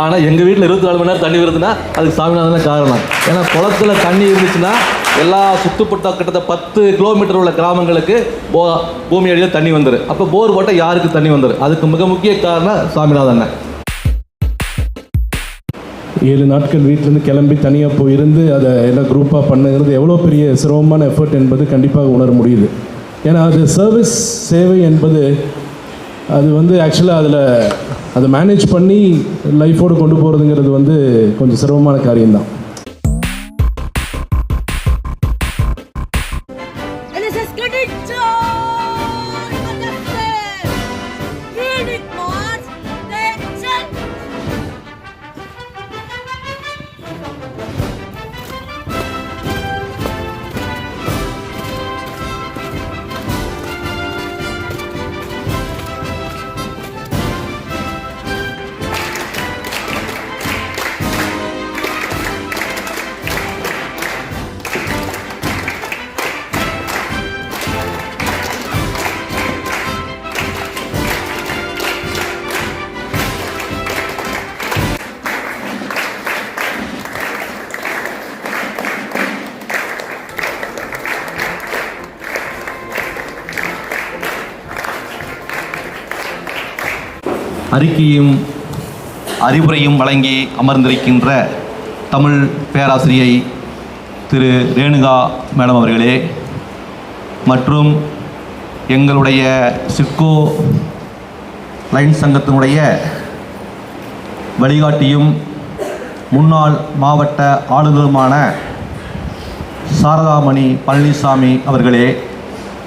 ஆனால் எங்கள் வீட்டில் இருபத்தி நாலு மணி நேரம் தண்ணி வருதுன்னா அதுக்கு சாமிநாதன் காரணம். ஏன்னா குளத்துல தண்ணி இருந்துச்சுன்னா எல்லா சுற்றுப்பட்ட கிட்டத்தட்ட பத்து கிலோமீட்டர் உள்ள கிராமங்களுக்கு போ பூமி அடியில் தண்ணி வந்துடும் அப்போ போர் போட்டால் யாருக்கு தண்ணி வந்துடும் அதுக்கு மிக முக்கிய காரணம் சாமிநாதன் ஏழு நாட்கள் வீட்டிலேருந்து கிளம்பி தனியாக போயிருந்து அதை எல்லாம் குரூப்பாக பண்ணுங்கிறது எவ்வளோ பெரிய சிரமமான எஃபர்ட் என்பது கண்டிப்பாக உணர முடியுது. ஏன்னா அது சர்வீஸ் சேவை என்பது அது வந்து ஆக்சுவலாக அதில் அதை மேனேஜ் பண்ணி லைஃபோடு கொண்டு போகிறதுங்கிறது வந்து கொஞ்சம் சிரமமான காரியம்தான். அறிக்கையும் அறிவுரையும் வழங்கி அமர்ந்திருக்கின்ற தமிழ் பேராசிரியை திரு ரேணுகா மேடம் அவர்களே மற்றும் எங்களுடைய சிட்கோ லைன் சங்கத்தினுடைய வழிகாட்டியும் முன்னாள் மாவட்ட ஆளுநருமான சாரதாமணி பழனிசாமி அவர்களே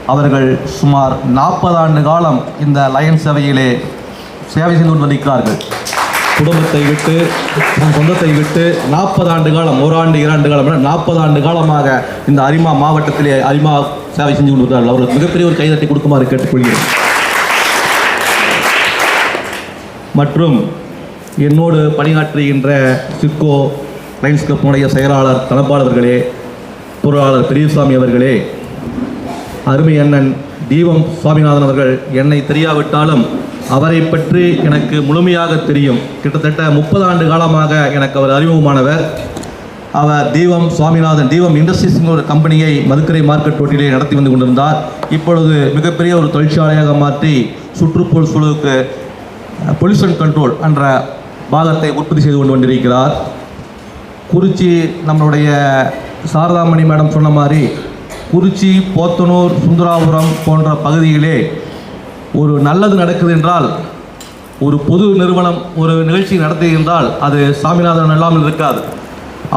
அவர்கள் சுமார் நாற்பது ஆண்டு காலம் இந்த லயன் சேவையிலே சேவை செய்து வந்திருக்கிறார்கள் குடும்பத்தை விட்டு தன் சொந்தத்தை விட்டு நாற்பது ஆண்டு காலம் ஓராண்டு இரண்டு காலம் நாற்பது ஆண்டு காலமாக இந்த அரிமா மாவட்டத்திலே அரிமா சேவை செஞ்சு கொண்டிருக்கிறார்கள். அவர்களுக்கு மிகப்பெரிய ஒரு கைதட்டி கொடுக்குமாறு கேட்டுக்கொள்கிறேன். மற்றும் என்னோடு பணியாற்றுகின்ற சிக்கோ லைன்ஸ் கிளப்பினுடைய செயலாளர் தனப்பாளர்களே பொருளாளர் பெரியசாமி அவர்களே அருமை அண்ணன் தீபம் சுவாமிநாதன் அவர்கள் என்னை தெரியாவிட்டாலும் அவரை பற்றி எனக்கு முழுமையாக தெரியும். கிட்டத்தட்ட முப்பது ஆண்டு காலமாக எனக்கு அவர் அறிமுகமானவர். அவர் தீபம் சுவாமிநாதன் தீபம் இண்டஸ்ட்ரீஸ் ஒரு கம்பெனியை மதுக்கரை மார்க்கெட் ரோட்டிலே நடத்தி வந்து கொண்டிருந்தார். இப்பொழுது மிகப்பெரிய ஒரு தொழிற்சாலையாக மாற்றி சுற்றுப்புற சூழலுக்கு பொல்யூஷன் கண்ட்ரோல் என்ற பாகத்தை உற்பத்தி செய்து கொண்டு கொண்டிருக்கிறார் குறிச்சி நம்மளுடைய சாரதாமணி மேடம் சொன்ன மாதிரி குறிச்சி போத்தனூர் சுந்தராபுரம் போன்ற பகுதியிலே ஒரு நல்லது நடக்குது என்றால் ஒரு பொது நிறுவனம் ஒரு நிகழ்ச்சி நடத்தி என்றால் அது சாமிநாதன் இல்லாமல் இருக்காது.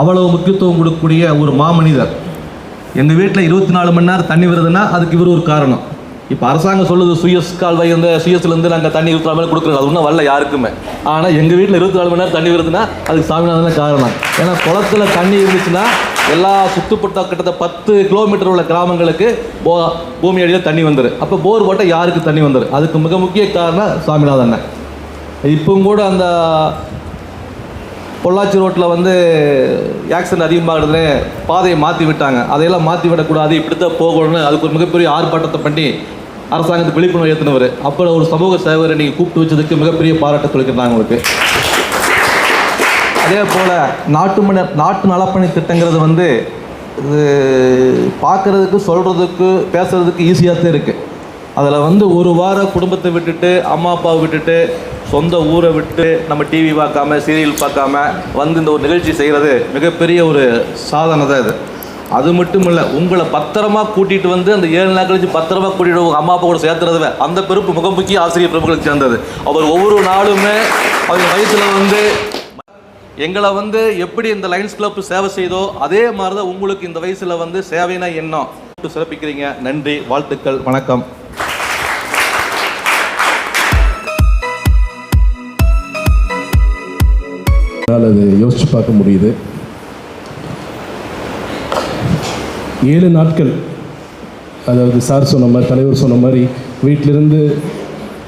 அவ்வளவு முக்கியத்துவம் கொடுக்கக்கூடிய ஒரு மாமனிதர். எங்கள் வீட்டில் இருபத்தி நாலு மணி நேரம் தண்ணி வருதுன்னா அதுக்கு இவர் ஒரு காரணம். இப்போ அரசாங்கம் சொல்லுது சுயஸ் கால்வாய் இருந்த சுயஸ்லேருந்து நாங்கள் தண்ணி இருபத்தி நாலு மணி கொடுக்குறோம். அது ஒன்றும் வரல யாருக்குமே. ஆனால் எங்கள் வீட்டில் இருபத்தி நாலு மணி நேரம் தண்ணி வருதுன்னா அதுக்கு சாமிநாதன் காரணம். ஏன்னா குளத்துல தண்ணி இருந்துச்சுன்னா எல்லா சுற்றுப்பட்ட கிட்டத்தட்ட பத்து கிலோமீட்டர் உள்ள கிராமங்களுக்கு போ பூமி அடியில் தண்ணி வந்துடும் அப்போ போர் போட்டால் யாருக்கு தண்ணி வந்துடும் அதுக்கு மிக முக்கிய காரணம் சாமிநாதன் இப்பவும் கூட அந்த பொள்ளாச்சி ரோட்டில் வந்து ஆக்சிடென்ட் அதிகமாகிறதுனே பாதையை மாற்றி விட்டாங்க. அதையெல்லாம் மாற்றி விடக்கூடாது இப்படி தான் போகணும்னு அதுக்கு ஒரு மிகப்பெரிய ஆர்ப்பாட்டத்தை பண்ணி அரசாங்கத்துக்கு விழிப்புணர்வு ஏற்றினவர் அப்புறம் ஒரு சமூக சேவரை நீங்கள் கூப்பிட்டு வச்சதுக்கு மிகப்பெரிய பாராட்ட சொல்லிக்கிறாங்க உங்களுக்கு. அதே போல் நாட்டு மணி நாட்டு நலப்பணி திட்டங்கிறது வந்து இது பார்க்குறதுக்கு சொல்கிறதுக்கு பேசுகிறதுக்கு ஈஸியாக தான் இருக்குது அதில் வந்து ஒரு வாரம் குடும்பத்தை விட்டுட்டு அம்மா அப்பாவை விட்டுட்டு சொந்த ஊரை விட்டு நம்ம டிவி பார்க்காம சீரியல் பார்க்காம வந்து இந்த ஒரு நிகழ்ச்சி செய்கிறது மிகப்பெரிய ஒரு சாதனை தான் இது. அது மட்டும் இல்லை உங்களை பத்திரமா கூட்டிகிட்டு வந்து அந்த ஏழு நாள் கழிச்சு பத்திரமா கூட்டிகிட்டு உங்கள் அம்மா அப்பா கூட சேர்த்துறது அந்த பெருப்பு முகமுக்கிய ஆசிரியர் பிரமுகளுக்கு சேர்ந்தது. அவர் ஒவ்வொரு நாளுமே அவர் வயசில் வந்து எங்களை வந்து எப்படி இந்த லைன்ஸ் கிளப் சேவை செய்தோ அதே மாதிரி தான் உங்களுக்கு இந்த வயசில் வந்து சேவைனா என்ன? சிறப்பிக்கிறீங்க. நன்றி வாழ்த்துக்கள் வணக்கம். அது யோசித்து பார்க்க முடியுது. ஏழு நாட்கள் அதாவது சார் சொன்ன மாதிரி தலைவர் சொன்ன மாதிரி வீட்டிலிருந்து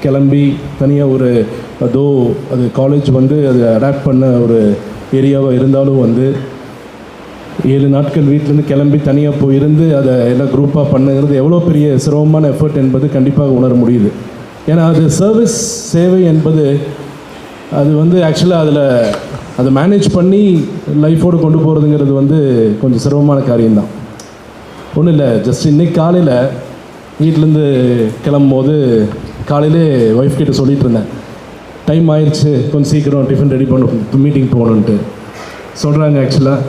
கிளம்பி தனியாக ஒரு அதோ அது காலேஜ் வந்து அது அடாப்ட் பண்ண ஒரு ஏரியாவாக இருந்தாலும் வந்து ஏழு நாட்கள் வீட்டிலேருந்து கிளம்பி தனியாக போயிருந்து அதை எல்லாம் குரூப்பாக பண்ணுங்கிறது எவ்வளோ பெரிய சிரமமான எஃபர்ட் என்பது கண்டிப்பாக உணர முடியுது. ஏன்னா அது சர்வீஸ் சேவை என்பது அது வந்து ஆக்சுவலாக அதில் அதை மேனேஜ் பண்ணி லைஃபோடு கொண்டு போகிறதுங்கிறது வந்து கொஞ்சம் சிரமமான காரியம்தான். ஒன்றும் இல்லை ஜஸ்ட் இன்னைக்கு காலையில் வீட்டிலேருந்து கிளம்பும்போது காலையிலே ஒய்ஃப் கிட்ட சொல்லிட்டு இருந்தேன். டைம் ஆயிடுச்சு கொஞ்சம் சீக்கிரம் டிஃபன் ரெடி பண்ண மீட்டிங் போகணுன்ட்டு சொல்கிறாங்க ஆக்சுவலாக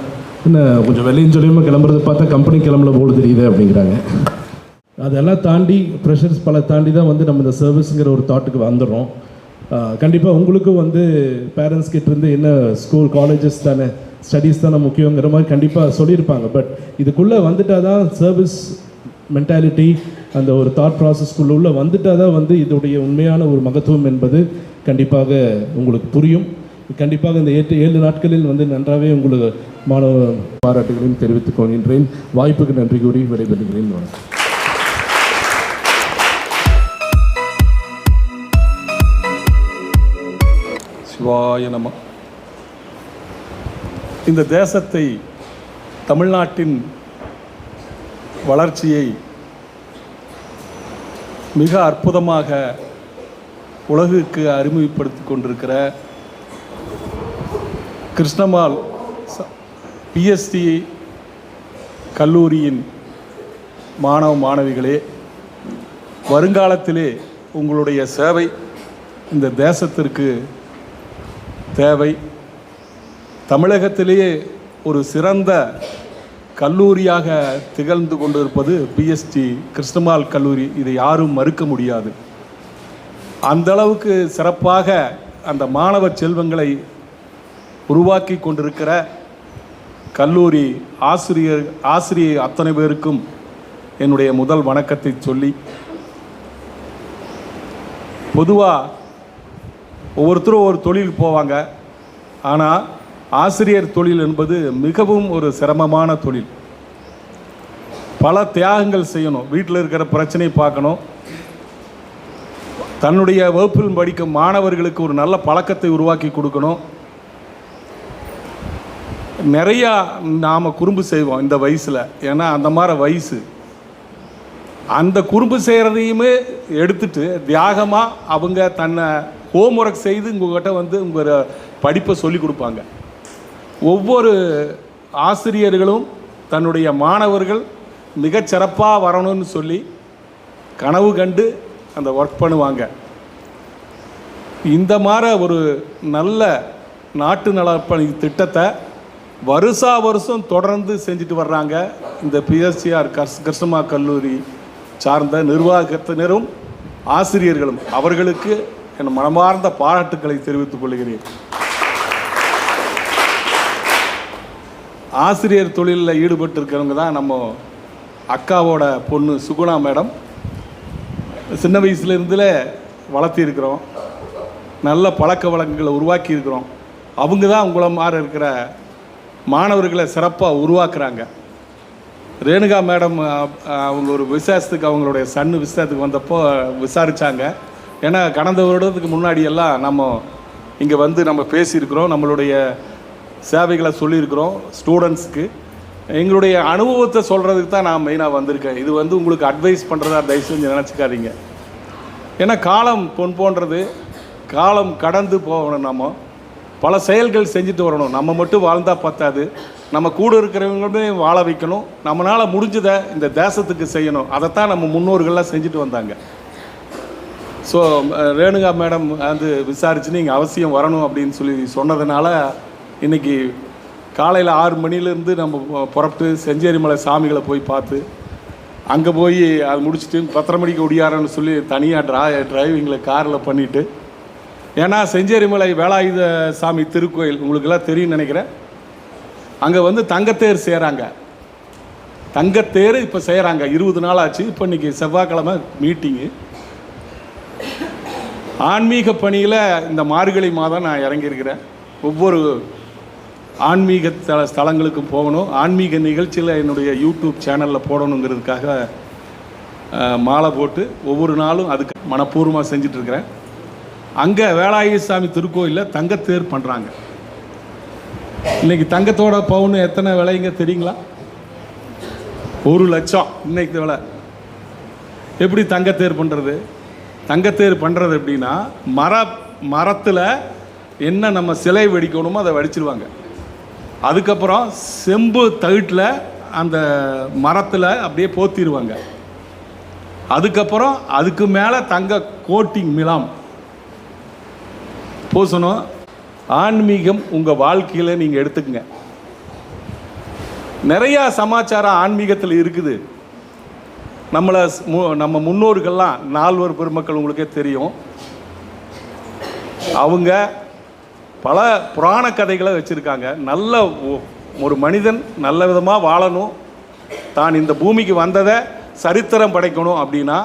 என்ன கொஞ்சம் வெளியும் சொல்லியுமா கிளம்புறது பார்த்தா கம்பெனி கிளம்பல போல் தெரியுது அப்படிங்கிறாங்க. அதெல்லாம் தாண்டி ப்ரெஷர்ஸ் பல தாண்டி தான் வந்து நம்ம இந்த சர்வீஸுங்கிற ஒரு தாட்டுக்கு வந்துடுறோம். கண்டிப்பாக உங்களுக்கும் வந்து பேரண்ட்ஸ் கிட்டேருந்து என்ன ஸ்கூல் காலேஜஸ் தானே ஸ்டடீஸ் தானே முக்கியங்கிற மாதிரி கண்டிப்பாக சொல்லியிருப்பாங்க. பட் இதுக்குள்ளே வந்துட்டால் தான் சர்வீஸ் மென்டாலிட்டி அந்த ஒரு தாட் ப்ராசஸ்க்குள்ள உள்ள வந்துட்டால் தான் வந்து இதோடைய உண்மையான ஒரு மகத்துவம் என்பது கண்டிப்பாக உங்களுக்கு புரியும். கண்டிப்பாக இந்த ஏற்று ஏழு நாட்களில் வந்து நன்றாகவே உங்களுக்கு மாணவ பாராட்டுகளையும் தெரிவித்துக் கொள்கின்றேன். வாய்ப்புக்கு நன்றி கூறி விடைபெறுகிறேன். வணக்கம். சிவாய நம இந்த தேசத்தை தமிழ்நாட்டின் வளர்ச்சியை மிக அற்புதமாக உலகுக்கு அறிமுகப்படுத்தி கொண்டிருக்கிற கிருஷ்ணமால் பிஎஸ்டி கல்லூரியின் மாணவ மாணவிகளே வருங்காலத்திலே உங்களுடைய சேவை இந்த தேசத்திற்கு தேவை. தமிழகத்திலேயே ஒரு சிறந்த கல்லூரியாக திகழ்ந்து கொண்டிருப்பது பிஎஸ்டி கிருஷ்ணமால் கல்லூரி. இதை யாரும் மறுக்க முடியாது. அந்த அளவுக்கு சிறப்பாக அந்த மாணவ செல்வங்களை உருவாக்கி கொண்டிருக்கிற கல்லூரி ஆசிரியர் ஆசிரியர் அத்தனை பேருக்கும் என்னுடைய முதல் வணக்கத்தை சொல்லி பொதுவாக ஒவ்வொருத்தரும் ஒரு தொழில் போவாங்க. ஆனால் ஆசிரியர் தொழில் என்பது மிகவும் ஒரு சிரமமான தொழில். பல தியாகங்கள் செய்யணும். வீட்டில் இருக்கிற பிரச்சனையை பார்க்கணும். தன்னுடைய வகுப்பில் படிக்கும் மாணவர்களுக்கு ஒரு நல்ல பழக்கத்தை உருவாக்கி கொடுக்கணும். நிறையா நாம் குறும்பு செய்வோம் இந்த வயசில். ஏன்னா அந்த மாதிரி வயசு. அந்த குறும்பு செய்கிறதையுமே எடுத்துட்டு தியாகமாக அவங்க தன்னை ஹோம் ஒர்க் செய்து உங்கள்கிட்ட வந்து உங்கள் படிப்பை சொல்லி கொடுப்பாங்க. ஒவ்வொரு ஆசிரியர்களும் தன்னுடைய மாணவர்கள் மிகச்சிறப்பாக வரணும்னு சொல்லி கனவு கண்டு அந்த ஒர்க் பண்ணுவாங்க. இந்த மாதிரி ஒரு நல்ல நாட்டு நலப்பணி திட்டத்தை வருஷா வருஷம் தொடர்ந்து செஞ்சுட்டு வர்றாங்க. இந்த பிஎஸ்சிஆர் கஸ் கிருஷ்ணமா கல்லூரி சார்ந்த நிர்வாகத்தினரும் ஆசிரியர்களும். அவர்களுக்கு என் மனமார்ந்த பாராட்டுக்களை தெரிவித்துக் கொள்கிறேன். ஆசிரியர் தொழிலில் ஈடுபட்டு இருக்கிறவங்க தான் நம்ம அக்காவோட பொண்ணு சுகுணா மேடம். சின்ன வயசுலேருந்துல வளர்த்திருக்கிறோம். நல்ல பழக்க வழக்கங்களை உருவாக்கி இருக்கிறோம் அவங்க தான் உங்களை மாதிரி இருக்கிற மாணவர்களை சிறப்பாக உருவாக்குறாங்க. ரேணுகா மேடம் அவங்க ஒரு விசேஷத்துக்கு அவங்களுடைய சன்னு விசேஷத்துக்கு வந்தப்போ விசாரித்தாங்க ஏன்னா கடந்த வருடத்துக்கு முன்னாடியெல்லாம் நம்ம இங்கே வந்து நம்ம பேசியிருக்கிறோம். நம்மளுடைய சேவைகளை சொல்லியிருக்கிறோம் ஸ்டூடெண்ட்ஸ்க்கு எங்களுடைய அனுபவத்தை சொல்கிறதுக்கு தான் நான் மெயினாக வந்திருக்கேன். இது வந்து உங்களுக்கு அட்வைஸ் பண்ணுறதா தயவு செஞ்சு நினச்சிக்காதீங்க. ஏன்னா காலம் பொன் போன்றது. காலம் கடந்து போகணும் நம்ம. பல செயல்கள் செஞ்சுட்டு வரணும். நம்ம மட்டும் வாழ்ந்தால் பத்தாது. நம்ம கூட இருக்கிறவங்களுமே வாழ வைக்கணும். நம்மளால் முடிஞ்சதை இந்த தேசத்துக்கு செய்யணும். அதைத்தான் நம்ம முன்னோர்கள்லாம் செஞ்சுட்டு வந்தாங்க. ஸோ ரேணுகா மேடம் வந்து விசாரிச்சு நீங்கள் அவசியம் வரணும் அப்படின்னு சொல்லி சொன்னதுனால இன்னைக்கு காலையில் ஆறு மணிலேருந்து நம்ம பு- புறப்பட்டு செஞ்சேரிமலை சாமிகளை போய் பார்த்து அங்கே போய் அது முடிச்சுட்டு பத்தரை மணிக்கு ஒடியாரன்னு சொல்லி தனியாக ட்ரா டிரைவிங்கில் காரில் பண்ணிவிட்டு ஏன்னா செஞ்சேரிமலை வேலாயுத சாமி திருக்கோயில் உங்களுக்கெல்லாம் தெரியும்னு நினைக்கிறேன். அங்கே வந்து தங்கத்தேர் செய்கிறாங்க தங்கத்தேர் இப்போ செய்கிறாங்க இருபது நாள் ஆச்சு. இப்போ இன்றைக்கி செவ்வாய்க்கிழமை மீட்டிங்கு ஆன்மீக பணியில் இந்த மார்கழி மாதம் நான் இறங்கியிருக்கிறேன். ஒவ்வொரு ஆன்மீக தல ஸ்தலங்களுக்கு போகணும். ஆன்மீக நிகழ்ச்சியில் என்னுடைய யூடியூப் சேனலில் போடணுங்கிறதுக்காக மாலை போட்டு ஒவ்வொரு நாளும் அதுக்கு மனப்பூர்வமாக செஞ்சிட்ருக்கிறேன். அங்கே வேலாயுத சாமி திருக்கோயிலில் தங்கத்தேர் பண்ணுறாங்க இன்னைக்கு தங்கத்தோட பவுன் எத்தனை விலைங்க தெரியுங்களா? ஒரு லட்சம் இன்னைக்கு விலை. எப்படி தங்கத்தேர் பண்ணுறது தங்கத்தேர் பண்ணுறது எப்படின்னா மர மரத்தில் என்ன நம்ம சிலை வெடிக்கணுமோ அதை வடிச்சிருவாங்க. அதுக்கப்புறம் செம்பு தவிட்டில் அந்த மரத்தில் அப்படியே போத்திடுவாங்க அதுக்கப்புறம் அதுக்கு மேலே தங்க கோட்டிங் மிலாம். பூசணும் ஆன்மீகம் உங்கள் வாழ்க்கையில் நீங்கள் எடுத்துக்கங்க. நிறையா சமாச்சாரம் ஆன்மீகத்தில் இருக்குது. நம்மளை மு- நம்ம முன்னோர்கள்லாம் நால்வர் பெருமக்கள் உங்களுக்கே தெரியும். அவங்க பல புராண கதைகளை வச்சுருக்காங்க. நல்ல ஒரு மனிதன் நல்ல விதமாக வாழணும். தான் இந்த பூமிக்கு வந்ததை சரித்திரம் படைக்கணும் அப்படின்னா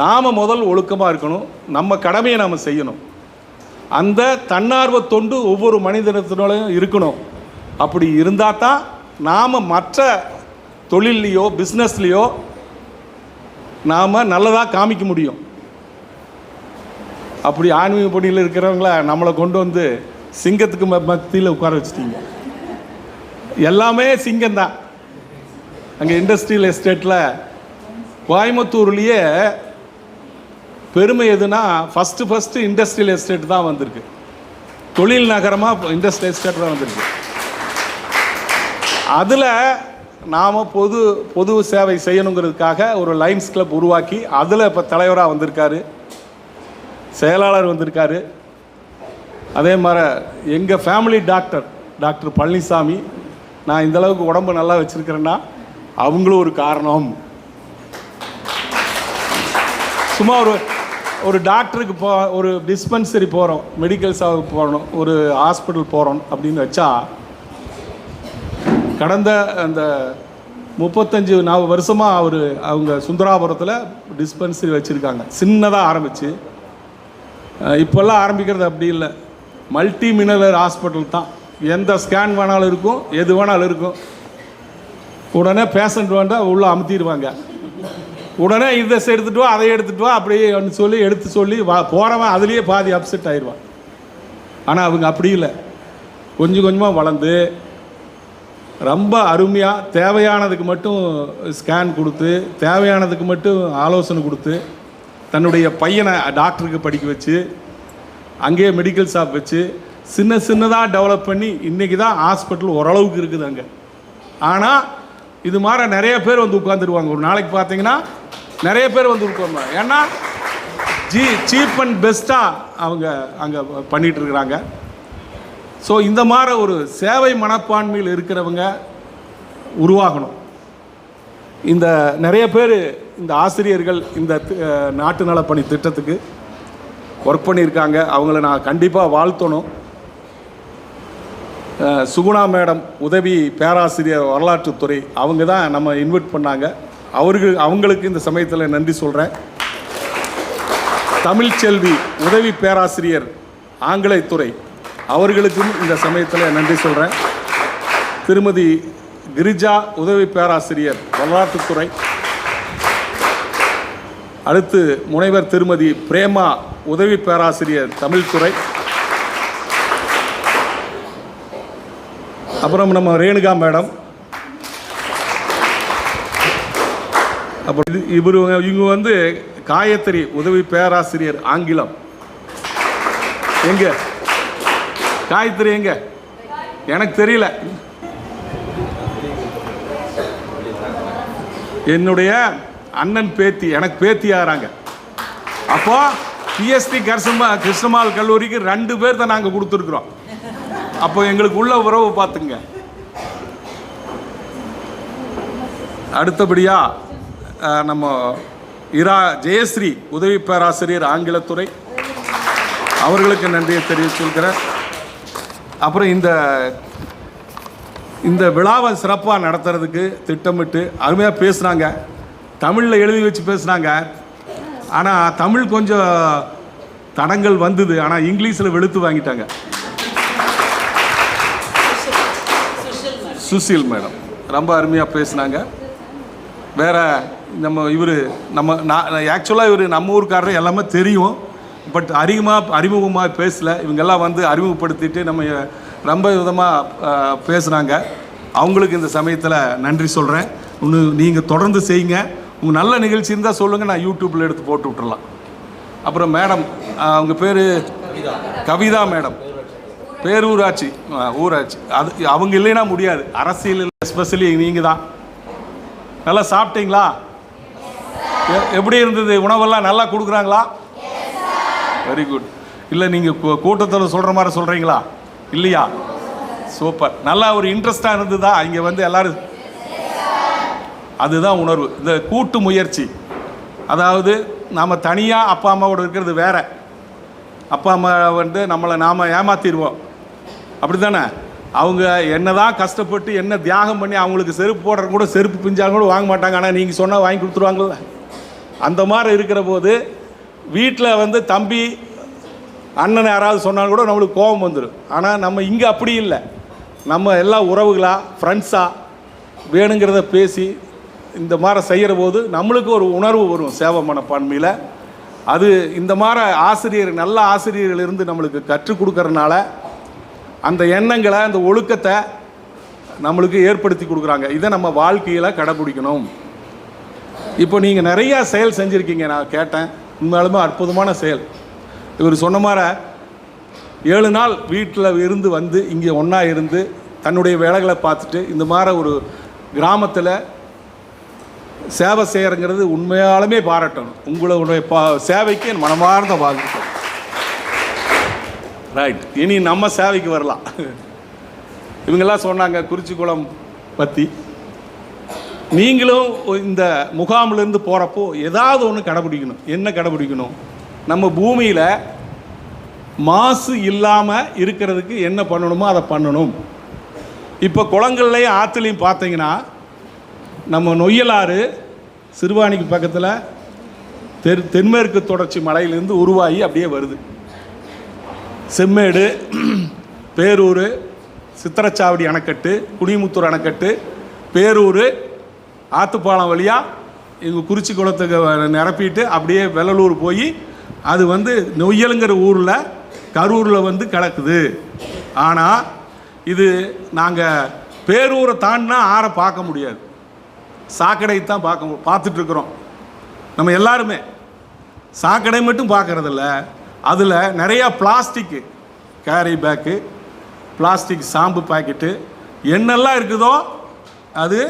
நாம் முதல் ஒழுக்கமாக இருக்கணும். நம்ம கடமையை நாம் செய்யணும். அந்த தன்னார்வ தொண்டு ஒவ்வொரு மனிதனத்தினாலையும் இருக்கணும். அப்படி இருந்தால் தான் நாம் மற்ற தொழில்லையோ பிஸ்னஸ்லேயோ நாம் நல்லதாக காமிக்க முடியும். அப்படி ஆன்மீக பணியில் இருக்கிறவங்கள நம்மளை கொண்டு வந்து சிங்கத்துக்கு ம- மத்தியில் உட்கார வச்சிட்டீங்க. எல்லாமே சிங்கம்தான். அங்கே இண்டஸ்ட்ரியல் எஸ்டேட்டில் கோயம்புத்தூர்லேயே பெருமை எதுனா ஃபஸ்ட்டு ஃபஸ்ட்டு இண்டஸ்ட்ரியல் எஸ்டேட் தான் வந்திருக்கு. தொழில் நகரமாக இண்டஸ்ட்ரியல் எஸ்டேட் தான் வந்திருக்கு. அதில் நாம் பொது பொது சேவை செய்யணுங்கிறதுக்காக ஒரு லைன்ஸ் கிளப் உருவாக்கி அதில் இப்போ தலைவராக வந்திருக்காரு. செயலாளர் வந்திருக்காரு. அதே மாதிரி எங்கள் ஃபேமிலி டாக்டர் டாக்டர் பழனிசாமி நான் இந்த அளவுக்கு உடம்பு நல்லா வச்சுருக்கிறேன்னா அவங்களும் ஒரு காரணம். சும்மா ஒரு ஒரு டாக்டருக்கு போ ஒரு டிஸ்பென்சரி போகிறோம் மெடிக்கல் ஷாப்புக்கு போகிறோம் ஒரு ஹாஸ்பிட்டல் போகிறோம் அப்படின்னு வச்சா கடந்த அந்த முப்பத்தஞ்சு நாலு வருஷமாக அவர் அவங்க சுந்தராபுரத்தில் டிஸ்பென்சரி வச்சுருக்காங்க. சின்னதாக ஆரம்பித்து இப்போல்லாம் ஆரம்பிக்கிறது அப்படி இல்லை. மல்டி மினரல் ஹாஸ்பிட்டல் தான். எந்த ஸ்கேன் வேணாலும் இருக்கும் எது வேணாலும் இருக்கும். உடனே பேஷண்ட் வேண்டாம் உள்ளே அமுத்திடுவாங்க. உடனே இதை எடுத்துகிட்டு வா அதை எடுத்துகிட்டு வா அப்படியே ஒன்று சொல்லி எடுத்து சொல்லி வா போகிறவன் அதுலேயே பாதி அப்செட் ஆயிடுவான். ஆனால் அவங்க அப்படி இல்லை. கொஞ்சம் கொஞ்சமாக வளர்ந்து ரொம்ப அருமையாக தேவையானதுக்கு மட்டும் ஸ்கேன் கொடுத்து தேவையானதுக்கு மட்டும் ஆலோசனை கொடுத்து தன்னுடைய பையனை டாக்டருக்கு படிக்க வச்சு அங்கேயே மெடிக்கல் ஷாப் வச்சு சின்ன சின்னதாக டெவலப் பண்ணி இன்றைக்கி தான் ஹாஸ்பிட்டல் ஓரளவுக்கு இருக்குது அங்கே. ஆனால் இது மாதிரி நிறைய பேர் வந்து உட்காந்துருவாங்க ஒரு நாளைக்கு பார்த்தீங்கன்னா நிறைய பேர் வந்து உட்காருவாங்க ஏன்னா ஜீ சீப் அண்ட் பெஸ்ட்டாக அவங்க அங்கே பண்ணிகிட்டு இருக்கிறாங்க. ஸோ இந்த மாதிரி ஒரு சேவை மனப்பான்மையில் இருக்கிறவங்க உருவாகணும். இந்த நிறைய பேர் இந்த ஆசிரியர்கள் இந்த தி- நாட்டு நலப்பணி திட்டத்துக்கு ஒர்க் பண்ணியிருக்காங்க. அவங்கள நான் கண்டிப்பாக வாழ்த்தணும். சுகுணா மேடம் உதவி பேராசிரியர் வரலாற்றுத்துறை அவங்க தான் நம்ம இன்வைட் பண்ணாங்க. அவர்கள் அவங்களுக்கு இந்த சமயத்தில் நன்றி சொல்கிறேன் தமிழ்ச்செல்வி உதவி பேராசிரியர் ஆங்கிலத்துறை அவர்களுக்கும் இந்த சமயத்தில் நன்றி சொல்கிறேன் திருமதி கிரிஜா உதவி பேராசிரியர் வரலாற்றுத்துறை. அடுத்து முனைவர் திருமதி பிரேமா உதவி பேராசிரியர் தமிழ்துறை. அப்புறம் நம்ம ரேணுகா மேடம். அப்புறம் இது இவர் இவங்க வந்து காயத்ரி உதவி பேராசிரியர் ஆங்கிலம். எங்க? காயத்ரி எங்க? எனக்கு தெரியல. என்னுடைய அண்ணன் பேத்தி எனக்கு பேத்தி ஆகிறாங்க அப்போ பிஎஸ்டி கரிசமா கிருஷ்ணமால் கல்லூரிக்கு ரெண்டு பேர் தான் நாங்கள் கொடுத்துருக்குறோம். அப்போ எங்களுக்கு உள்ள உறவு பார்த்துங்க. அடுத்தபடியாக நம்ம இரா ஜெயஸ்ரீ உதவி பேராசிரியர் ஆங்கிலத்துறை. அவர்களுக்கு நன்றியை தெரிவிச்சுக்கிறேன். அப்புறம் இந்த இந்த விழாவை சிறப்பாக நடத்துறதுக்கு திட்டமிட்டு அருமையாக பேசுனாங்க தமிழில் எழுதி வச்சு பேசுனாங்க ஆனால் தமிழ் கொஞ்சம் தடங்கள் வந்தது. ஆனால் இங்கிலீஷில் வெளுத்து வாங்கிட்டாங்க. சுசில் மேடம் ரொம்ப அருமையாக பேசுனாங்க. வேற நம்ம இவர் நம்ம நான் ஆக்சுவலாக இவர் நம்ம ஊருக்காரர் எல்லாமே தெரியும். பட் அறிமுகமாக அறிமுகமாக பேசல. இவங்கெல்லாம் வந்து அறிமுகப்படுத்திட்டு நம்ம ரொம்ப விதமாக பேசுனாங்க அவங்களுக்கு இந்த சமயத்தில் நன்றி சொல்கிறேன் ஒன்று நீங்கள் தொடர்ந்து செய்யுங்க. உங்கள் நல்ல நிகழ்ச்சி இருந்தால் சொல்லுங்கள் நான் யூடியூப்பில் எடுத்து போட்டு விட்டுறலாம். அப்புறம் மேடம் அவங்க பேர்? கவிதா. மேடம். பேரூராட்சி. ஊராட்சி. அது அவங்க இல்லைன்னா முடியாது. அரசியல் எஸ்பெஷலி நீங்கள் தான். நல்லா சாப்பிட்டீங்களா? எப்படி இருந்தது? உணவெல்லாம் நல்லா கொடுக்குறாங்களா? வெரி குட் இல்லை நீங்கள் கூட்டத்தில் சொல்கிற மாதிரி சொல்கிறீங்களா இல்லையா? சூப்பர். நல்லா ஒரு இன்ட்ரெஸ்டாக இருந்ததா? இங்கே வந்து எல்லாரும் அதுதான் உணர்வு. இந்த கூட்டு முயற்சி. அதாவது நாம் தனியாக அப்பா அம்மாவோட இருக்கிறது வேற. அப்பா அம்மா வந்து நம்மளை நாம் ஏமாத்திடுவோம். அப்படி தானே அவங்க என்னதான் கஷ்டப்பட்டு என்ன தியாகம் பண்ணி அவங்களுக்கு செருப்பு போடுற கூட செருப்பு பிஞ்சாலும் கூட வாங்க மாட்டாங்க. ஆனால் நீங்கள் சொன்னால் வாங்கி கொடுத்துருவாங்கல்ல. அந்த மாதிரி இருக்கிற போது வீட்டில் வந்து தம்பி அண்ணன் யாராவது சொன்னாலும் கூட நம்மளுக்கு கோபம் வந்துடும் ஆனால் நம்ம இங்கே அப்படி இல்லை. நம்ம எல்லா உறவுகளாக ஃப்ரெண்ட்ஸாக வேணுங்கிறத பேசி இந்த மாதிரி செய்கிற போது நம்மளுக்கு ஒரு உணர்வு வரும் சேவை மனப்பான்மையில். அது இந்த மாதிரி ஆசிரியர் நல்ல ஆசிரியர்கள் இருந்து நம்மளுக்கு கற்றுக் கொடுக்கறனால அந்த எண்ணங்களை அந்த ஒழுக்கத்தை நம்மளுக்கு ஏற்படுத்தி கொடுக்குறாங்க. இதை நம்ம வாழ்க்கையில் கடைபிடிக்கணும். இப்போ நீங்கள் நிறையா செயல் செஞ்சுருக்கீங்க நான் கேட்டேன். உண்மையாலுமே அற்புதமான செயல். இவர் சொன்ன மாதிரி ஏழு நாள் வீட்டில் இருந்து வந்து இங்கே ஒன்றா இருந்து தன்னுடைய வேலைகளை பார்த்துட்டு இந்த மாதிரி ஒரு கிராமத்தில் சேவை செய்கிறங்கிறது உண்மையாலுமே பாராட்டணும். உங்களுடைய பா சேவைக்கு என் மனமார்ந்த வாழ்த்துக்கள். ரைட் இனி நம்ம சேவைக்கு வரலாம். இவங்கெல்லாம் சொன்னாங்க குறிச்சிக்குளம் பற்றி நீங்களும் இந்த முகாமிலிருந்து போகிறப்போ ஏதாவது ஒன்று கடைபிடிக்கணும். என்ன கடைபிடிக்கணும்? நம்ம பூமியில் மாசு இல்லாமல் இருக்கிறதுக்கு என்ன பண்ணணுமோ அதை பண்ணணும். இப்போ குளங்கள்லையும் ஆற்றுலையும் பார்த்தீங்கன்னா நம்ம நொய்யலாறு சிறுவாணிக்கு பக்கத்தில் தென் தென்மேற்கு தொடர்ச்சி மலையிலேருந்து உருவாகி அப்படியே வருது. செம்மேடு பேரூர் சித்திரச்சாவடி அணைக்கட்டு குடிமுத்தூர் அணைக்கட்டு பேரூர் ஆத்துப்பாலம் வழியாக எங்கள் குறிச்சி குளத்துக்கு நிரப்பிட்டு அப்படியே வெள்ளலூர் போய் அது வந்து நொய்யலுங்கிற ஊரில் கரூரில் வந்து கிடக்குது. ஆனால் இது நாங்கள் பேரூரை தாண்டினா ஆறை பார்க்க முடியாது. சாக்கடை தான் பார்க்க பார்த்துட்ருக்குறோம். நம்ம எல்லாருமே சாக்கடை மட்டும் பார்க்கறதில்ல. அதில் நிறையா plastic carry bag plastic shampoo packet என்னெல்லாம் இருக்குதோ அது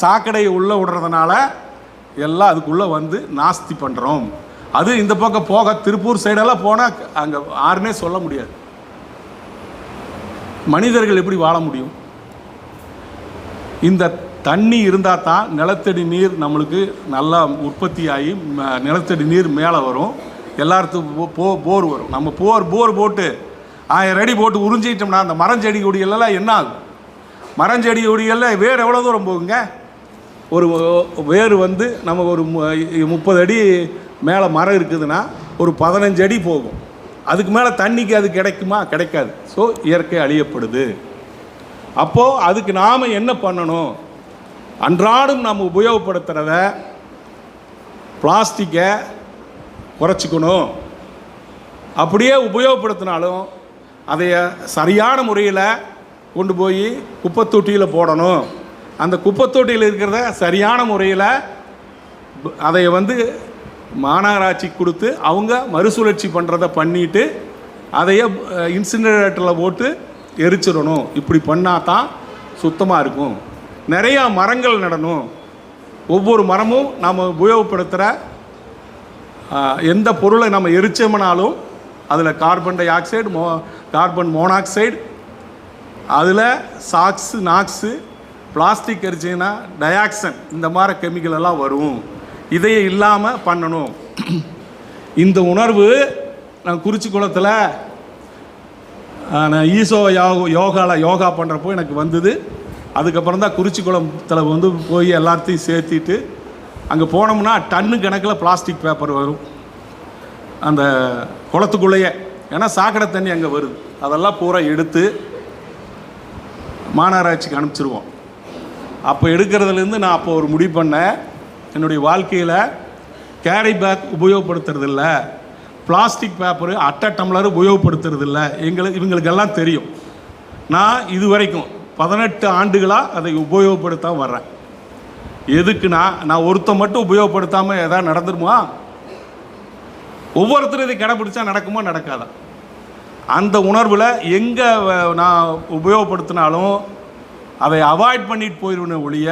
சாக்கடையை உள்ளே விடுறதுனால எல்லாம் அதுக்குள்ளே வந்து நாஸ்தி பண்ணுறோம் அது இந்த பக்கம் போக திருப்பூர் சைடெல்லாம் போனால் அங்கே யாருன்னே சொல்ல முடியாது. மனிதர்கள் எப்படி வாழ முடியும்? இந்த தண்ணி இருந்தால் தான் நிலத்தடி நீர் நம்மளுக்கு நல்லா உற்பத்தி ஆகி நிலத்தடி நீர் மேலே வரும். எல்லாத்துக்கும் போ- போ போர் வரும். நம்ம போர் போர் போட்டு ஆயிரம் அடி போட்டு உறிஞ்சிட்டோம்னா அந்த மரஞ்செடி கொடிகளெல்லாம் என்ன ஆகும்? மரஞ்செடி கொடிகளில் வேர் எவ்வளோ தூரம் போகுங்க? ஒரு வேர் வந்து நம்ம ஒரு முப்பது அடி மேலே மரம் இருக்குதுன்னா ஒரு பதினஞ்சு அடி போகும். அதுக்கு மேலே தண்ணிக்கு அது கிடைக்குமா? கிடைக்காது. ஸோ இயற்கை அழியப்படுது. அப்போது அதுக்கு நாம் என்ன பண்ணணும்? அன்றாடம் நாம் உபயோகப்படுத்துகிறத பிளாஸ்டிக்கை குறைச்சிக்கணும். அப்படியே உபயோகப்படுத்தினாலும் அதை சரியான முறையில் கொண்டு போய் குப்பை தொட்டியில் போடணும். அந்த குப்பை தொட்டியில் இருக்கிறத சரியான முறையில் அதை வந்து மாநகராட்சி கொடுத்து அவங்க மறுசுழற்சி பண்ணுறத பண்ணிட்டு அதையே இன்சினரேட்டரில் போட்டு எரிச்சிடணும். இப்படி பண்ணால் தான் சுத்தமாக இருக்கும். நிறையா மரங்கள் நடணும். ஒவ்வொரு மரமும் நாம் உபயோகப்படுத்துகிற எந்த பொருளை நம்ம எரிச்சோம்னாலும் அதில் கார்பன் டை ஆக்சைடு மோ கார்பன் மோனாக்சைடு அதில் சாக்ஸு நாக்ஸு பிளாஸ்டிக் எரிச்சிங்கன்னா டயாக்சன் இந்த மாதிரி கெமிக்கல் எல்லாம் வரும். இதையே இல்லாமல் பண்ணணும். இந்த உணர்வு நான் குறிச்சி குளத்தில் நான் ஈசோ யோகா யோகாவில் யோகா பண்ணுறப்போ எனக்கு வந்தது. அதுக்கப்புறம் தான் குறிச்சி குளத்தில் வந்து போய் எல்லாத்தையும் சேர்த்திட்டு அங்கே போனோம்னா டன்னு கணக்கில் பிளாஸ்டிக் பேப்பர் வரும். அந்த குளத்துக்குள்ளேயே. ஏன்னா சாக்கடை தண்ணி அங்கே வருது. அதெல்லாம் பூரா எடுத்து மாநகராட்சிக்கு அனுப்பிச்சிருவோம். அப்போ எடுக்கிறதுலேருந்து நான் அப்போ ஒரு முடிவு பண்ணேன். என்னுடைய வாழ்க்கையில் கேரி பேக் உபயோகப்படுத்துறதில்ல. பிளாஸ்டிக் பேப்பரு அட்டை டம்ளர் உபயோகப்படுத்துறதில்ல. எங்களுக்கு இவங்களுக்கெல்லாம் தெரியும். நான் இது வரைக்கும் பதினெட்டு ஆண்டுகளாக அதை உபயோகப்படுத்தாம வர்றேன். எதுக்குன்னா நான் ஒருத்தன் மட்டும் உபயோகப்படுத்தாமல் எதாவது நடந்துருமா? ஒவ்வொருத்தரும் இதை கடைப்பிடிச்சா நடக்குமா நடக்காதா? அந்த உணர்வில் எங்கே நான் உபயோகப்படுத்தினாலும் அதை அவாய்ட் பண்ணிட்டு போயிடுவேன் ஒழிய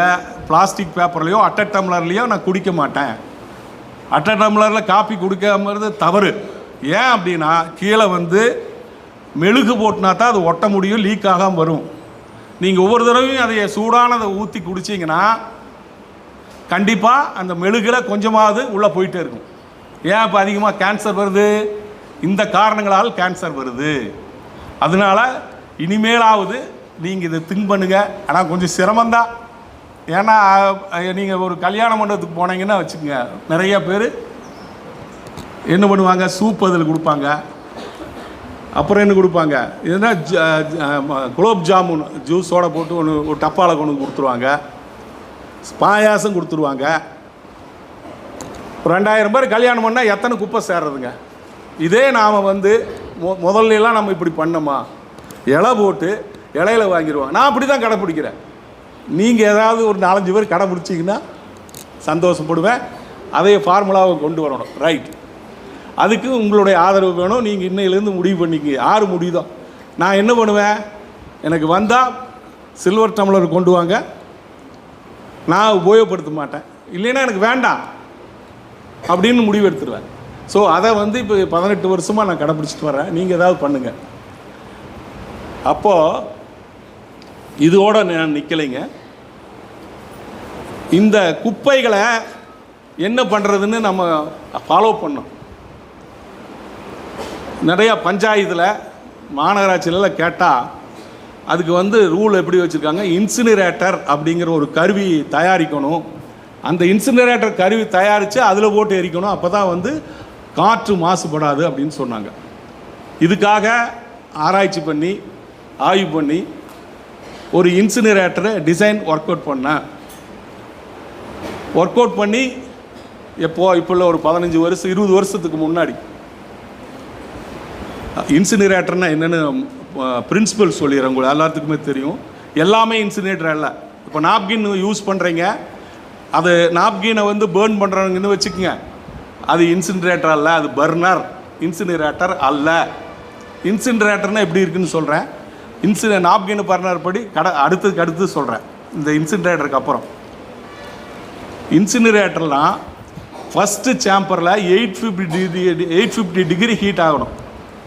பிளாஸ்டிக் பேப்பர்லேயோ அட்டை டம்ளர்லேயோ நான் குடிக்க மாட்டேன். அட்டை டம்ளரில் காப்பி குடிக்காமறது தவறு. ஏன் அப்படின்னா கீழே வந்து மெழுகு போட்டுனா தான் அது ஒட்ட முடியும் லீக் ஆகாமல் வரும். நீங்கள் ஒவ்வொரு தடவையும் அதை சூடானதை ஊற்றி குடிச்சிங்கன்னா கண்டிப்பாக அந்த மெழுகில் கொஞ்சமாவது உள்ளே போயிட்டே இருக்கும். ஏன் இப்போ அதிகமாக கேன்சர் வருது? இந்த காரணங்களால் கேன்சர் வருது. அதனால இனிமேலாவது நீங்கள் இதை திங்க் பண்ணுங்கள் ஆனால் கொஞ்சம் சிரமந்தான் ஏன்னா நீங்கள் ஒரு கல்யாண மண்டபத்துக்கு போனீங்கன்னா வச்சுக்கோங்க நிறைய பேர் என்ன பண்ணுவாங்க சூப் அதில் கொடுப்பாங்க. அப்புறம் என்ன கொடுப்பாங்க? இதுனா ஜ- குலோப் ஜாமுன் ஜூஸோட போட்டு ஒன்று ஒரு டப்பாவில் கொண்டு கொடுத்துருவாங்க. பாயாசம் கொடுத்துருவாங்க. ரெண்டாயிரம் பேர் கல்யாணம் பண்ணால் எத்தனை குப்பை சேர்றதுங்க? இதே நாம் வந்து மொ முதல்லலாம் நம்ம இப்படி பண்ணோமா? இலை போட்டு இலையில வாங்கிடுவோம். நான் அப்படி தான் கடைப்பிடிக்கிறேன். நீங்கள் ஏதாவது ஒரு நாலஞ்சு பேர் கடைப்பிடிச்சிங்கன்னா சந்தோஷப்படுவேன். அதே ஃபார்முலாவை கொண்டு வரணும். ரைட் அதுக்கு உங்களுடைய ஆதரவு வேணும். நீங்கள் இன்னையிலேருந்து முடிவு பண்ணிக்க ஆறு முடியுதோ நான் என்ன பண்ணுவேன்? எனக்கு வந்தால் சில்வர் டம்ளர் கொண்டு வாங்க. நான் உபயோகப்படுத்த மாட்டேன். இல்லைன்னா எனக்கு வேண்டாம். அப்படின்னு முடிவு எடுத்துருவேன். ஸோ அதை வந்து இப்போ பதினெட்டு வருஷமாக நான் கடைப்பிடிச்சிட்டு வரேன். நீங்கள் ஏதாவது பண்ணுங்கள் அப்போது இதோட நான் நிற்கலைங்க இந்த குப்பைகளை என்ன பண்ணுறதுன்னு நம்ம ஃபாலோ பண்ணோம் நிறையா பஞ்சாயத்தில் மாநகராட்சியிலலாம் கேட்டால் அதுக்கு வந்து ரூல் எப்படி வச்சுருக்காங்க? இன்சினரேட்டர் அப்படிங்கிற ஒரு கருவி தயாரிக்கணும். அந்த இன்சினரேட்டர் கருவி தயாரித்து அதில் போட்டு எரிக்கணும். அப்போ தான் வந்து காற்று மாசுபடாது அப்படின்னு சொன்னாங்க. இதுக்காக ஆராய்ச்சி பண்ணி ஆய்வு பண்ணி ஒரு இன்சினரேட்டரை டிசைன் ஒர்க் அவுட் பண்ணேன் ஒர்க் அவுட் பண்ணி எப்போ இப்போ உள்ள ஒரு பதினஞ்சு வருஷம் இருபது வருஷத்துக்கு முன்னாடி. இன்சினரேட்டர்னா என்னென்னு பிரின்சிபல் சொல்லிடுறேன் உங்களுக்கு எல்லாத்துக்குமே தெரியும். எல்லாமே இன்சினேட்டர் இல்லை இப்போ நாப்கின் யூஸ் பண்ணுறீங்க அது நாப்கினை வந்து பேர்ன் பண்ணுறவங்கன்னு வச்சுக்கோங்க. அது இன்சினரேட்டர் அல்ல அது பர்னர் இன்சினரேட்டர் அல்ல. இன்சினரேட்டர்னா எப்படி இருக்குன்னு சொல்கிறேன் இன்சிடென்ட் நாப்கின் பர்னர் படி கட அடுத்ததுக்கு அடுத்து சொல்கிறேன் இந்த இன்சினரேட்டருக்கு அப்புறம். இன்சினரேட்டர்லாம் first சேம்பரில் eight fifty degree eight fifty degree heat ஆகணும்.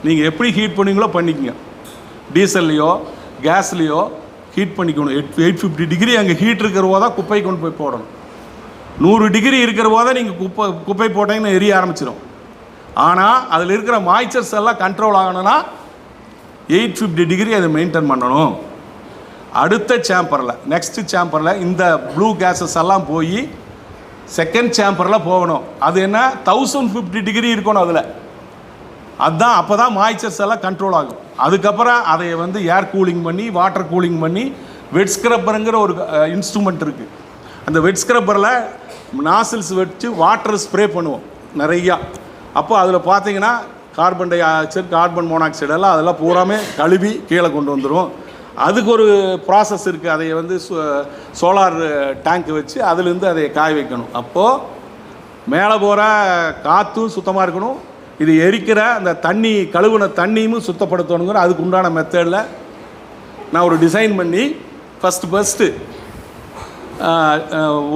நீங்கள் எப்படி ஹீட் பண்ணீங்களோ பண்ணிக்கங்க. டீசல்லையோ கேஸ்லேயோ ஹீட் பண்ணிக்கணும். எயிட் எயிட் ஃபிஃப்டி டிகிரி அங்கே ஹீட் இருக்கிற போதா குப்பை கொண்டு போய் போடணும். நூறு டிகிரி இருக்கிற போதா நீங்கள் குப்பை குப்பை போட்டிங்கன்னா எரிய ஆரம்பிச்சிடும் ஆனால் அதில் இருக்கிற மாய்ச்சர்ஸ் எல்லாம் கண்ட்ரோல் ஆகணும்னா எயிட் ஃபிஃப்டி டிகிரி அதை மெயின்டைன் பண்ணணும். அடுத்த சேம்பரில் நெக்ஸ்ட் சேம்பரில் இந்த ப்ளூ கேஸஸ் எல்லாம் போய் செகண்ட் சேம்பரில் போகணும். அது என்ன? தௌசண்ட் ஃபிஃப்டி டிகிரி இருக்கணும் அதில். அதுதான் அப்போ தான் மாய்ச்சர்ஸ் எல்லாம் கண்ட்ரோல் ஆகும். அதுக்கப்புறம் அதை வந்து ஏர் கூலிங் பண்ணி வாட்டர் கூலிங் பண்ணி வெட் ஸ்க்ரப்பருங்கிற ஒரு இன்ஸ்ட்ருமெண்ட் இருக்குது அந்த வெட் ஸ்க்ரப்பரில் நாசில்ஸ் வச்சு வாட்டர் ஸ்ப்ரே பண்ணுவோம் நிறையா. அப்போ அதில் பார்த்தீங்கன்னா carbon dioxide carbon monoxide எல்லாம் அதெல்லாம் பூராமே கழுவி கீழே கொண்டு வந்துடும் அதுக்கு ஒரு ப்ராசஸ் இருக்குது அதை வந்து சோலார் டேங்க் வச்சு அதுலேருந்து அதை காய வைக்கணும். அப்போது மேலே போகிற காற்றும் சுத்தமாக இருக்கணும். இது எரிக்கிற அந்த தண்ணி கழுவுன தண்ணியும் சுத்தப்படுத்தணுங்கிற அதுக்கு உண்டான மெத்தடில் நான் ஒரு டிசைன் பண்ணி ஃபஸ்ட்டு ஃபஸ்ட்டு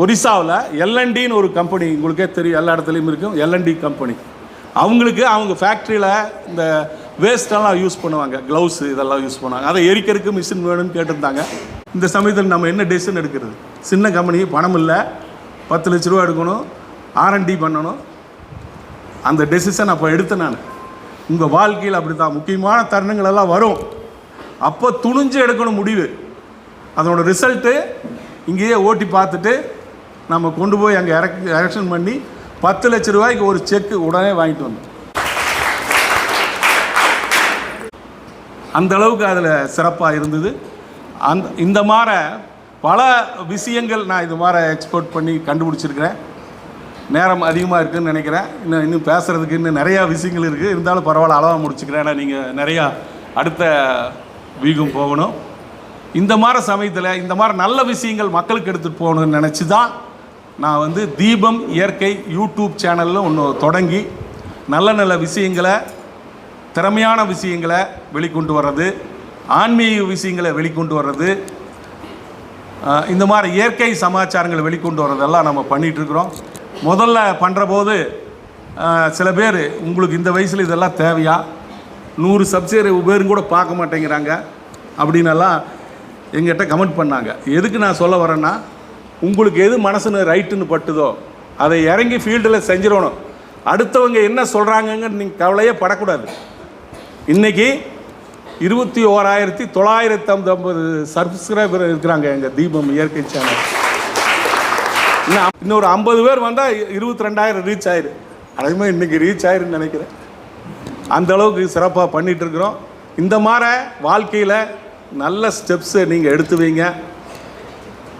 ஒரிசாவில் எல்என்டின்னு ஒரு கம்பெனி உங்களுக்கே தெரியும் எல்லா இடத்துலையும் இருக்கும். எல்என்டி கம்பெனி அவங்களுக்கு அவங்க ஃபேக்ட்ரியில் இந்த வேஸ்டெல்லாம் யூஸ் பண்ணுவாங்க. க்ளவுஸ் இதெல்லாம் யூஸ் பண்ணுவாங்க. அதை எரிக்கிறதுக்கு மிஷின் வேணும்னு கேட்டிருந்தாங்க. இந்த சமயத்தில் நம்ம என்ன டெசிஷன் எடுக்கிறது? சின்ன கம்பெனி பணம் இல்லை. பத்து லட்ச ரூபா எடுக்கணும். ஆர்என்டி பண்ணணும். அந்த டெசிஷன் அப்போ எடுத்தேன் நான். உங்கள் வாழ்க்கையில் அப்படி தான் முக்கியமான தருணங்கள் எல்லாம் வரும். அப்போ துணிஞ்சு எடுக்கணும் முடிவு. அதனோட ரிசல்ட்டு இங்கேயே ஓட்டி பார்த்துட்டு நம்ம கொண்டு போய் அங்கே எரக் எரெக்ஷன் பண்ணி பத்து லட்ச ரூபாய்க்கு ஒரு செக்கு உடனே வாங்கிட்டு வந்தோம். அந்த அளவுக்கு அதில் சிறப்பாக இருந்தது. அந்த இந்த மாதிரி பல விஷயங்கள் நான் இது மாதிரி எக்ஸ்போர்ட் பண்ணி கண்டுபிடிச்சிருக்கிறேன். நேரம் அதிகமாக இருக்குதுன்னு நினைக்கிறேன். இன்னும் இன்னும் பேசுகிறதுக்கு இன்னும் நிறையா விஷயங்கள் இருக்குது இருந்தாலும் பரவாயில்ல அளவாக முடிச்சுக்கிறேன். ஏன்னா நீங்கள் நிறையா அடுத்த வீகம் போகணும். இந்த மாதிரி சமயத்தில் இந்த மாதிரி நல்ல விஷயங்கள் மக்களுக்கு எடுத்துகிட்டு போகணும்னு நினச்சி தான் நான் வந்து தீபம் இயற்கை யூடியூப் சேனலில் ஒன்று தொடங்கி நல்ல நல்ல விஷயங்களை திறமையான விஷயங்களை வெளிக்கொண்டு வர்றது ஆன்மீக விஷயங்களை வெளிக்கொண்டு வர்றது இந்த மாதிரி இயற்கை சமாச்சாரங்களை வெளிக்கொண்டு வர்றதெல்லாம் நம்ம பண்ணிகிட்ருக்குறோம் முதல்ல பண்ணுற போது சில பேர் உங்களுக்கு இந்த வயசில் இதெல்லாம் தேவையா? நூறு சப்சிடரி பேரும் கூட பார்க்க மாட்டேங்கிறாங்க. அப்படின்னெல்லாம் எங்கிட்ட கமெண்ட் பண்ணாங்க. எதுக்கு நான் சொல்ல வரேன்னா உங்களுக்கு எது மனசுன்னு ரைட்டுன்னு பட்டுதோ அதை இறங்கி ஃபீல்டில் செஞ்சிடணும். அடுத்தவங்க என்ன சொல்கிறாங்கன்னு நீங்கள் கவலையே படக்கூடாது. இன்றைக்கி இருபத்தி ஓராயிரத்தி தொள்ளாயிரத்தி ஐம்பது சப்ஸ்கிரைபர் இருக்கிறாங்க எங்கள் தீபம் இயற்கை சேனல் இன்னும் இன்னொரு ஐம்பது பேர் வந்தால் இருபத்தி ரெண்டாயிரம் ரீச் ஆயிரு. அதே மாதிரி இன்றைக்கி ரீச் ஆயிருன்னு நினைக்கிறேன். அந்த அளவுக்கு சிறப்பாக பண்ணிகிட்ருக்குறோம் இருக்கிறோம். இந்த மாதிரி வாழ்க்கையில் நல்ல ஸ்டெப்ஸை நீங்கள் எடுத்து வைங்க.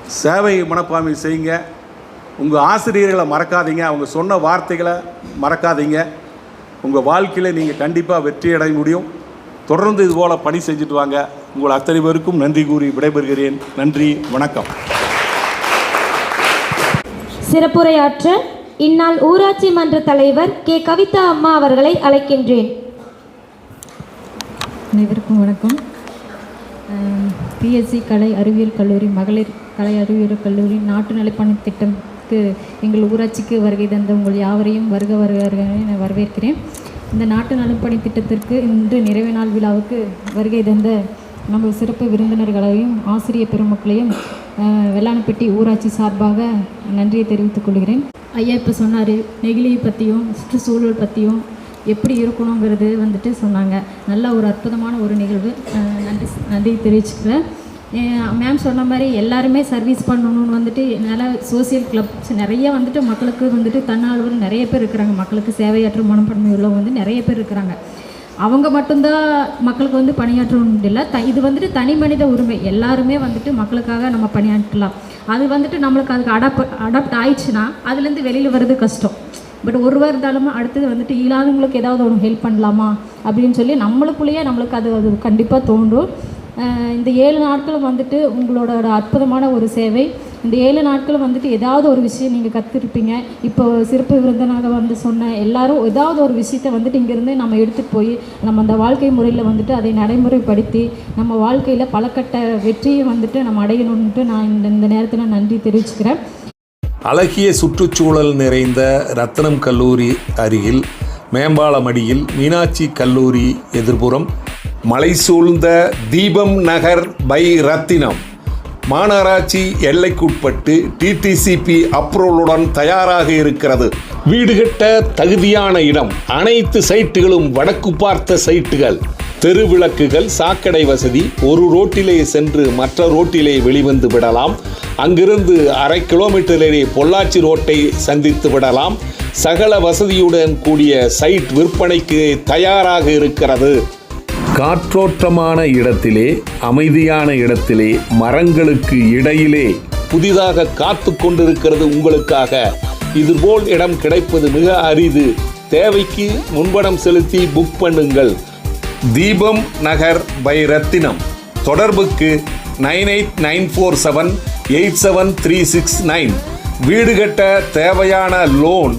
சேவை மனப்பான்மை செய்யுங்க. உங்கள் ஆசிரியர்களை மறக்காதீங்க. அவங்க சொன்ன வார்த்தைகளை மறக்காதீங்க. உங்கள் வாழ்க்கையில் நீங்கள் கண்டிப்பாக வெற்றி அடைய முடியும். தொடர்ந்து இதுபோல் பணி செஞ்சுட்டு வாங்க. உங்கள் அத்தனை பேருக்கும் நன்றி கூறி விடைபெறுகிறேன். நன்றி. வணக்கம். சிறப்புரையாற்ற இந்நாள் ஊராட்சி மன்ற தலைவர் கே. கவிதா அம்மா அவர்களை அழைக்கின்றேன். அனைவருக்கும் வணக்கம். பிஎஸ்சி கலை அறிவியல் கல்லூரி மகளிர் கலை அறிவியல் கல்லூரி நாட்டு நலப்பணி திட்டத்துக்கு எங்கள் ஊராட்சிக்கு வருகை தந்த உங்கள் யாவரையும் வருக வருக நான் என வரவேற்கிறேன். இந்த நாட்டு நலப்பணி திட்டத்திற்கு இன்று நிறைவு நாள் விழாவுக்கு வருகை தந்த நம்ம சிறப்பு விருந்தினர்களையும் ஆசிரியர் பெருமக்களையும் வெள்ளானப்பட்டி ஊராட்சி சார்பாக நன்றியை தெரிவித்துக் கொள்கிறேன். ஐயா இப்போ சொன்னார் நெகிழியை பற்றியும் சுற்றுச்சூழல் பற்றியும் எப்படி இருக்கணுங்கிறது வந்துட்டு சொன்னாங்க. நல்ல ஒரு அற்புதமான ஒரு நிகழ்வு. நன்றி நன்றி தெரிவிச்சுக்கிறேன். மேம் சொன்ன மாதிரி எல்லாருமே சர்வீஸ் பண்ணணும்னு வந்துட்டு நல்ல சோசியல் கிளப்ஸ் நிறைய வந்துட்டு மக்களுக்கு வந்துட்டு தன்னார்வலர் நிறைய பேர் இருக்கிறாங்க. மக்களுக்கு சேவையாற்ற மனப்பான்மை உள்ளவங்க வந்து நிறைய பேர் இருக்கிறாங்க. அவங்க மட்டும்தான் மக்களுக்கு வந்து பணியாற்றணும் இல்லை. த இது வந்துட்டு தனி மனித உரிமை. எல்லாருமே வந்துட்டு மக்களுக்காக நம்ம பணியாற்றலாம். அது வந்துட்டு நம்மளுக்கு அதுக்கு அடாப்ட் அடாப்ட் ஆயிடுச்சுன்னா அதுலேருந்து வெளியில் வர்றது கஷ்டம். பட் ஒருவர் இருந்தாலும் அடுத்தது வந்துட்டு இல்லாதவங்களுக்கு ஏதாவது ஒன்று ஹெல்ப் பண்ணலாமா? அப்படின்னு சொல்லி நம்மளுக்குள்ளேயே நம்மளுக்கு அது அது கண்டிப்பாக தோன்றும். இந்த ஏழு நாட்களும் வந்துட்டு உங்களோட அற்புதமான ஒரு சேவை. இந்த ஏழு நாட்களும் வந்துட்டு ஏதாவது ஒரு விஷயம் நீங்கள் கற்றுருப்பீங்க இப்போ சிறப்பு விருந்தினராக வந்து சொன்ன எல்லாரும் ஏதாவது ஒரு விஷயத்தை வந்துட்டு இங்கேருந்து நம்ம எடுத்துகிட்டு போய் நம்ம அந்த வாழ்க்கை முறையில் வந்துட்டு அதை நடைமுறைப்படுத்தி நம்ம வாழ்க்கையில் பலக்கட்ட வெற்றியை வந்துட்டு நம்ம அடையணுன்ட்டு நான் இந்த இந்த நேரத்தில் நன்றி தெரிவிச்சுக்கிறேன். அழகிய சுற்றுச்சூழல் நிறைந்த ரத்தனம் கல்லூரி அருகில் மேம்பாலமடியில் மீனாட்சி கல்லூரி எதிர்புறம் மலை சூழ்ந்த தீபம் நகர் பை ரத்தினம். மாநகராட்சி எல்லைக்குட்பட்டு டிடிசிபி அப்ரூவலுடன் தயாராக இருக்கிறது. வீடு கட்ட தகுதியான இடம். அனைத்து சைட்டுகளும் வடக்கு பார்த்த சைட்டுகள். தெருவிளக்குகள் சாக்கடை வசதி ஒரு ரோட்டிலே சென்று மற்ற ரோட்டிலே வெளிவந்து விடலாம். அங்கிருந்து அரை கிலோமீட்டரிலே பொள்ளாச்சி ரோட்டை சந்தித்து விடலாம். சகல வசதியுடன் கூடிய சைட் விற்பனைக்கு தயாராக இருக்கிறது. காற்றோட்டமான இடத்திலே அமைதியான இடத்திலே மரங்களுக்கு இடையிலே. புதிதாக காத்து கொண்டிருக்கிறது உங்களுக்காக. இதுபோல் இடம் கிடைப்பது மிக அரிது. தேவைக்கு முன்பணம் செலுத்தி புக் பண்ணுங்கள். தீபம் நகர் பை ரத்தினம். தொடர்புக்கு nine eight nine four seven eight seven three six nine. வீடு கட்ட தேவையான லோன்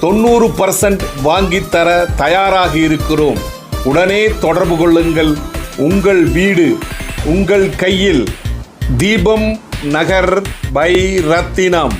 தொண்ணூறு பர்சன்ட் வாங்கித்தர தயாராக இருக்கிறோம். உடனே தொடர்பு கொள்ளுங்கள். உங்கள் வீடு உங்கள் கையில் தீபம் நகர் பை ரத்தினம்.